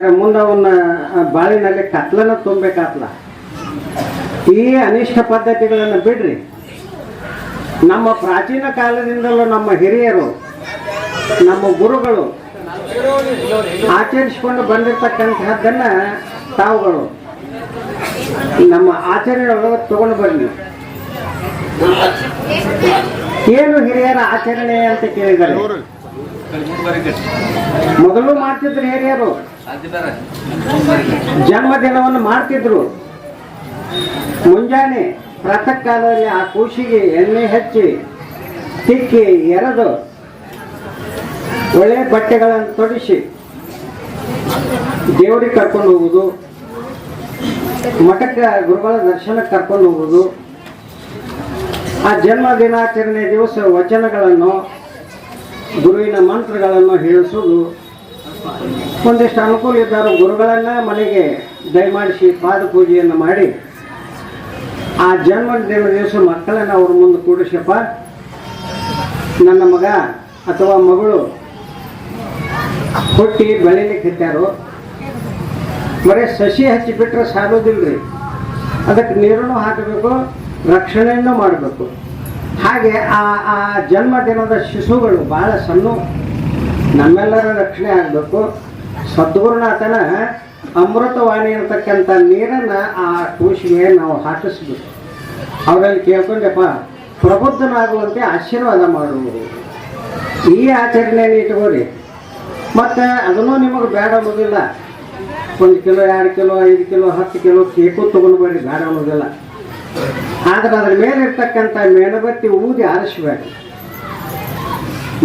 ಮುಂದೆ ಅವನ್ನ ಬಾಳಿನಲ್ಲಿ ಕತ್ಲನ ತುಂಬಬೇಕಾತ್ಲ. ಈ ಅನಿಷ್ಟ ಪದ್ಧತಿಗಳನ್ನು ಬಿಡ್ರಿ. ನಮ್ಮ ಪ್ರಾಚೀನ ಕಾಲದಿಂದಲೂ ನಮ್ಮ ಹಿರಿಯರು ನಮ್ಮ ಗುರುಗಳು ಆಚರಿಸಿಕೊಂಡು ಬಂದಿರತಕ್ಕಂತಹದ್ದನ್ನ ತಾವುಗಳು ನಮ್ಮ ಆಚರಣೆ ಒಳಗೆ ತಗೊಂಡು ಬನ್ನಿ ಏನು ಹಿರಿಯರ ಆಚರಣೆ ಅಂತ ಕೇಳಿದ್ದಾರೆ ಮೊದಲು ಮಾಡ್ತಿದ್ರು ಹಿರಿಯರು. ಜನ್ಮದಿನವನ್ನು ಮಾಡ್ತಿದ್ರು. ಮುಂಜಾನೆ ಪ್ರಾತಃ ಕಾಲದಲ್ಲಿ ಆ ಕೂಸಿಗೆ ಎಣ್ಣೆ ಹಚ್ಚಿ ತಿಕ್ಕಿ ಎರೆದು ಒಳ್ಳೆ ಬಟ್ಟೆಗಳನ್ನು ತೊಡಿಸಿ ದೇವರಿಗೆ ಕರ್ಕೊಂಡು ಹೋಗುವುದು, ಮಠಕ್ಕೆ ಗುರುಗಳ ದರ್ಶನಕ್ಕೆ ಕರ್ಕೊಂಡು ಹೋಗುದು ಆ ಜನ್ಮ ದಿನಾಚರಣೆ ದಿವಸ ವಚನಗಳನ್ನು, ಗುರುವಿನ ಮಂತ್ರಗಳನ್ನು ಹೇಳಿಸುವುದು. ಒಂದಿಷ್ಟು ಅನುಕೂಲ ಇದ್ದಾರೆ ಗುರುಗಳನ್ನ ಮನೆಗೆ ದಯಮಾಡಿಸಿ ಪಾದ ಪೂಜೆಯನ್ನು ಮಾಡಿ, ಆ ಜನ್ಮದಿನ ದಿವಸ ಮಕ್ಕಳನ್ನು ಅವ್ರ ಮುಂದೆ ಕೂಡಿಸಪ್ಪ ನನ್ನ ಮಗ ಅಥವಾ ಮಗಳು ಹುಟ್ಟಿ ಬೆಳಿಲಿಕ್ಕೆ ಹತ್ಯಾರು. ಬರೀ ಸಸಿ ಹಚ್ಚಿ ಬಿಟ್ರೆ ಸಾಲೋದಿಲ್ರಿ. ಅದಕ್ಕೆ ನೀರನ್ನು ಹಾಕಬೇಕು, ರಕ್ಷಣೆಯನ್ನು ಮಾಡಬೇಕು. ಹಾಗೆ ಆ ಆ ಜನ್ಮದಿನದ ಶಿಶುಗಳು ಭಾಳ ಸಣ್ಣ ನಮ್ಮೆಲ್ಲರ ರಕ್ಷಣೆ ಆಗಬೇಕು. ಸದ್ಗುರುನಾಥನ ಅಮೃತವಾಣಿ ಇರ್ತಕ್ಕಂಥ ನೀರನ್ನ ಆ ಕೂಸಿಗೆ ನಾವು ಹಾಕಿಸ್ಬೇಕು. ಅವರಲ್ಲಿ ಕೇಳ್ಕೊಂಡೆಪ್ಪ, ಪ್ರಬುದ್ಧನಾಗುವಂತೆ ಆಶೀರ್ವಾದ ಮಾಡುವುದು. ಈ ಆಚರಣೆಯನ್ನು ಇಟ್ಕೋರಿ ಮತ್ತೆ ಅದನ್ನು ನಿಮಗೆ ಬೇಡ ಅನ್ನೋದಿಲ್ಲ. ಒಂದು ಕಿಲೋ, ಎರಡು ಕಿಲೋ, ಐದು ಕಿಲೋ, ಹತ್ತು ಕಿಲೋ ಕೇಕು ತಗೊಂಡು ಬರ್ರಿ ಬೇಡ ಅನ್ನೋದಿಲ್ಲ. ಆದ್ರೆ ಅದ್ರ ಮೇಲೆ ಇರ್ತಕ್ಕಂಥ ಮೇಣಬತ್ತಿ ಊದಿ ಆರಿಸ್ಬೇಕು.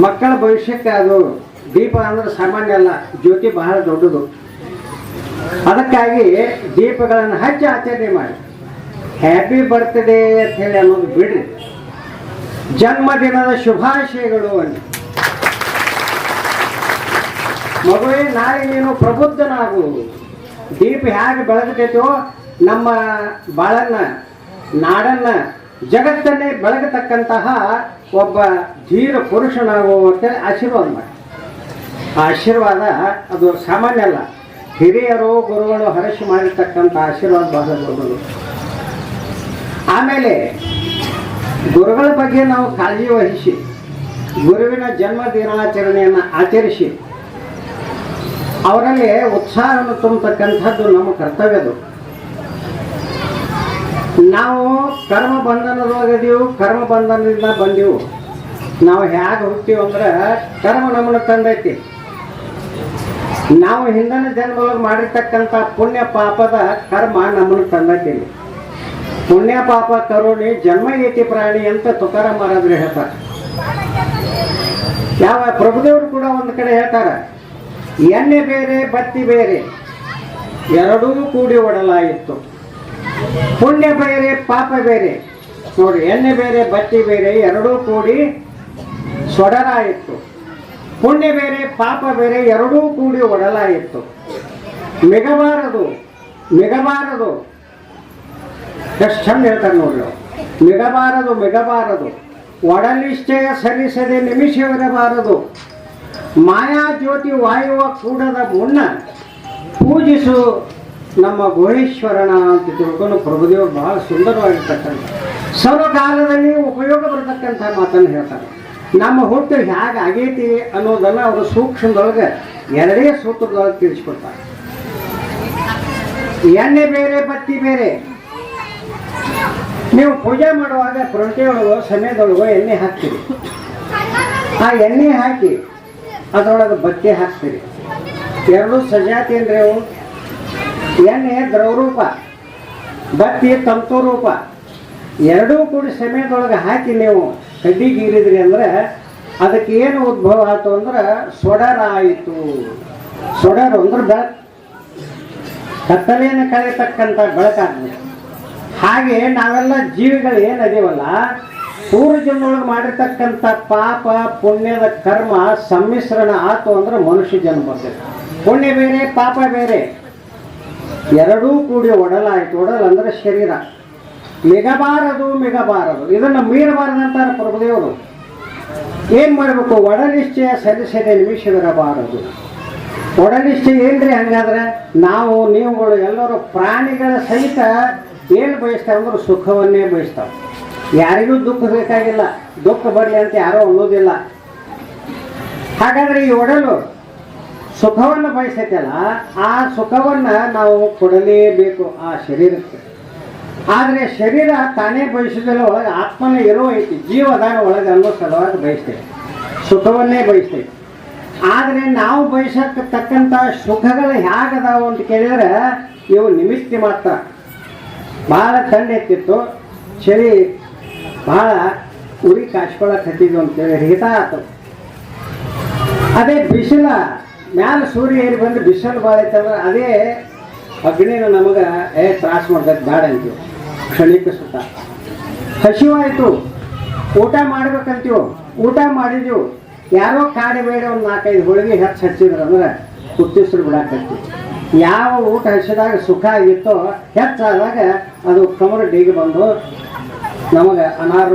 ಮಕ್ಕಳ ಭವಿಷ್ಯಕ್ಕೆ ಅದು ದೀಪ ಅಂದ್ರೆ ಸಾಮಾನ್ಯ ಅಲ್ಲ, ಜ್ಯೋತಿ ಬಹಳ ದೊಡ್ಡದು. ಅದಕ್ಕಾಗಿ ದೀಪಗಳನ್ನು ಹಚ್ಚಿ ಆಚರಣೆ ಮಾಡಿ. ಹ್ಯಾಪಿ ಬರ್ತ್ಡೇ ಅಂತ ಹೇಳಿ ಅನ್ನೋದು ಬಿಡ್ರಿ. ಜನ್ಮದಿನದ ಶುಭಾಶಯಗಳು ಅಂತ. ಮಗುವೇ, ನಾಳೆ ನೀನು ಪ್ರಬುದ್ಧನಾಗು. ದೀಪ ಹೇಗೆ ಬೆಳಗತೈತೋ, ನಮ್ಮ ಬಾಳನ್ನ, ನಾಡನ್ನ, ಜಗತ್ತನ್ನೇ ಬೆಳಗತಕ್ಕಂತಹ ಒಬ್ಬ ಧೀರ ಪುರುಷನಾಗುವಂತೆ ಆಶೀರ್ವಾದ ಮಾಡಿ. ಆಶೀರ್ವಾದ ಅದು ಸಾಮಾನ್ಯ ಅಲ್ಲ. ಹಿರಿಯರು, ಗುರುಗಳು ಹರಸಿ ಮಾಡಿರ್ತಕ್ಕಂಥ ಆಶೀರ್ವಾದ ಬಹಳ ದೊಡ್ಡದು. ಆಮೇಲೆ ಗುರುಗಳ ಬಗ್ಗೆ ನಾವು ಕಾಳಜಿ ವಹಿಸಿ, ಗುರುವಿನ ಜನ್ಮ ದಿನಾಚರಣೆಯನ್ನು ಆಚರಿಸಿ, ಅವರಲ್ಲಿ ಉತ್ಸಾಹವನ್ನು ತುಂಬತಕ್ಕಂಥದ್ದು ನಮ್ಮ ಕರ್ತವ್ಯದು ನಾವು ಕರ್ಮ ಬಂಧನದೊಳಗದೀವು ಕರ್ಮ ಬಂಧನದಿಂದ ಬಂದೀವು. ನಾವು ಹೇಗೆ ಹುಟ್ಟಿವಂದ್ರೆ ಕರ್ಮ ನಮ್ಮನ್ನು ತಂದೈತಿ. ನಾವು ಹಿಂದಿನ ಜನ್ಮದೊಳಗೆ ಮಾಡಿರ್ತಕ್ಕಂಥ ಪುಣ್ಯ ಪಾಪದ ಕರ್ಮ ನಮ್ಮನ್ನು ತಂದಿದ್ದೀವಿ ಪುಣ್ಯ ಪಾಪ ಕರುಣಿ, ಜನ್ಮ ಏತಿ ಪ್ರಾಣಿ ಅಂತ ತುಕಾರ ಮಹಾರಾಜರು ಹೇಳ್ತಾರೆ. ಯಾವ ಪ್ರಭುದೇವರು ಕೂಡ ಒಂದು ಕಡೆ ಹೇಳ್ತಾರೆ, ಎಣ್ಣೆ ಬೇರೆ, ಬತ್ತಿ ಬೇರೆ, ಎರಡೂ ಕೂಡಿ ಒಡಲಾಯಿತು. ಪುಣ್ಯ ಬೇರೆ, ಪಾಪ ಬೇರೆ. ನೋಡಿ, ಎಣ್ಣೆ ಬೇರೆ, ಬತ್ತಿ ಬೇರೆ, ಎರಡೂ ಕೂಡಿ ಸೊಡರಾಯಿತು. ಪುಣ್ಯ ಬೇರೆ, ಪಾಪ ಬೇರೆ, ಎರಡೂ ಕೂಡಿ ಒಡಲಾಯಿತು ಮಿಗಬಾರದು ಮಿಗಬಾರದು. ಎಷ್ಟು ಚಂದ ಹೇಳ್ತಾರೆ ನೋಡ್ರಿ. ಮಿಗಬಾರದು ಮಿಗಬಾರದು. ಒಡಲಿಷ್ಟೆಯ ಸಲ್ಲಿಸದೆ ನಿಮಿಷವಿರಬಾರದು ಮಾಯಾ ಜ್ಯೋತಿ ವಾಯುವ ಕೂಡದ ಮುನ್ನ ಪೂಜಿಸು ನಮ್ಮ ಗುಹೇಶ್ವರನ ಅಂತ ತಿಳ್ಕೊಂಡು ಪ್ರಭುದೇವರು ಬಹಳ ಸುಂದರವಾಗಿರ್ತಕ್ಕಂಥ, ಸರ್ವಕಾಲದಲ್ಲಿ ಉಪಯೋಗ ಬರತಕ್ಕಂಥ ಮಾತನ್ನು ಹೇಳ್ತಾರೆ. ನಮ್ಮ ಹುಟ್ಟು ಹೇಗೆ ಆಗೈತಿ ಅನ್ನೋದನ್ನು ಅವರು ಸೂಕ್ಷ್ಮದೊಳಗೆ ಎರಡೇ ಸೂತ್ರದೊಳಗೆ ತಿಳಿಸ್ಕೊಡ್ತಾರೆ. ಎಣ್ಣೆ ಬೇರೆ, ಬತ್ತಿ ಬೇರೆ. ನೀವು ಪೂಜೆ ಮಾಡುವಾಗ ಪ್ರೊಟೆಯೊಳಗೋ ಸಮಯದೊಳಗೋ ಎಣ್ಣೆ ಹಾಕ್ತೀರಿ. ಆ ಎಣ್ಣೆ ಹಾಕಿ ಅದರೊಳಗೆ ಬತ್ತಿ ಹಾಕ್ತೀರಿ. ಎರಡು ಸಜಾತಿ ಅಂದ್ರೆ ಅವು ಎಣ್ಣೆ ದ್ರವರೂಪ, ಬತ್ತಿ ತಂತು ರೂಪ ಎರಡೂ ಕೂಡ ಸಮಯದೊಳಗೆ ಹಾಕಿ ನೀವು ಕಡ್ಡಿಗೆ ಗೀರಿದ್ರಿ ಅಂದ್ರೆ ಅದಕ್ಕೆ ಏನು ಉದ್ಭವ ಆಯ್ತು ಅಂದ್ರೆ ಸೊಡರ ಆಯಿತು. ಸೊಡರು ಅಂದ್ರೆ ಬೆಳಕು ಕತ್ತಲೆಯನ್ನು ಕಳೆಯತಕ್ಕಂಥ ಬೆಳಕಾದ್ವಿ ಹಾಗೆ ನಾವೆಲ್ಲ ಜೀವಿಗಳು ಏನದೀವಲ್ಲ ಪೂರ್ವಜನ್ಮೊಳಗೆ ಮಾಡಿರ್ತಕ್ಕಂಥ ಪಾಪ, ಪುಣ್ಯದ ಕರ್ಮ, ಸಮ್ಮಿಶ್ರಣ ಆತು ಅಂದ್ರೆ ಮನುಷ್ಯ ಜನ್ಮ ಬರ್ತದೆ ಪುಣ್ಯ ಬೇರೆ, ಪಾಪ ಬೇರೆ. ಎರಡೂ ಕೂಡಿ ಒಡಲಾಯ್ತು. ಒಡಲ್ ಅಂದ್ರೆ ಶರೀರ. ಮಿಗಬಾರದು ಮಿಗಬಾರದು. ಇದನ್ನು ಮೀರಬಾರದಂತಾರೆ ಪ್ರಭುದೇವರು ಏನು ಮಾಡಬೇಕು? ಒಡನಿಶ್ಚಯ ಸಲ್ಲಿಸಿದ ನಿಮಿಷವಿರಬಾರದು ಒಡನಿಷ್ಠೆ ಏನ್ರಿ ಹಂಗಾದ್ರೆ? ನಾವು, ನೀವುಗಳು ಎಲ್ಲರೂ ಪ್ರಾಣಿಗಳ ಸಹಿತ ಏನು ಬಯಸ್ತಾವೆ ಅಂದ್ರೆ ಸುಖವನ್ನೇ ಬಯಸ್ತಾವೆ ಯಾರಿಗೂ ದುಃಖ ಬೇಕಾಗಿಲ್ಲ. ದುಃಖ ಬರಲಿ ಅಂತ ಯಾರೋ ಅನ್ನೋದಿಲ್ಲ. ಹಾಗಾದ್ರೆ ಈ ಒಡಲು ಸುಖವನ್ನು ಬಯಸೈತಲ್ಲ ಆ ಸುಖವನ್ನ ನಾವು ಕೊಡಲೇಬೇಕು ಆ ಶರೀರಕ್ಕೆ. ಆದರೆ ಶರೀರ ತಾನೇ ಬಯಸೋದಿಲ್ಲ ಒಳಗೆ ಆತ್ಮನ ಇರೋ ಐತಿ. ಜೀವದಾನ ಒಳಗೆ ಅನ್ನೋ ಸಲುವಾಗಿ ಬಯಸ್ತೇವೆ. ಸುಖವನ್ನೇ ಬಯಸ್ತೇವೆ. ಆದರೆ ನಾವು ಬಯಸಕ್ಕೆ ತಕ್ಕಂಥ ಸುಖಗಳು ಹೇಗದಾವು ಅಂತ ಕೇಳಿದ್ರೆ ಇವು ನಿಮಿತ್ತಿ ಮಾತ್ರ. ಭಾಳ ತಂಡ ಎತ್ತಿತ್ತು. ಚಳಿ ಭಾಳ ಉರಿ ಕಾಚ್ಕೊಳಕ್ಕೆ ಹತ್ತಿದ್ವು ಅಂತೇಳಿ ಹಿತ ಆತು. ಅದೇ ಬಿಸಿಲ, ಮ್ಯಾಲ ಸೂರ್ಯ ಏರಿ ಬಂದು ಬಿಸಿಲು ಭಾಳ ಐತಂದ್ರೆ ಅದೇ ಅಗ್ನಿನ ನಮಗೆ, ಏ ತ್ರಾಸ ಮಾಡ್ಬೇಕು ಬೇಡ ಅಂತೀವಿ. ಕ್ಷಣಿಕ ಸುಖ ಹಸಿವಾಯಿತು. ಊಟ ಮಾಡ್ಬೇಕಂತೀವಿ? ಊಟ ಮಾಡಿದೀವಿ ಯಾರೋ ಕಾಡಿ ಬೇಡ ಒಂದು ನಾಲ್ಕೈದು ಹೋಳಿಗೆ ಹೆಚ್ಚು ಹಚ್ಚಿದ್ರು ಅಂದ್ರೆ ಕುತ್ತಿಸ್ರು ಬಿಡಾಕತ್ತಿ. ಯಾವ ಊಟ ಹಸಿದಾಗ ಸುಖ ಆಗಿತ್ತೋ, ಹೆಚ್ಚಾದಾಗ ಅದು ಕಮರ ಡೀಗೆ ಬಂದು ನಮಗೆ ಅನಾರೋಗ್ಯ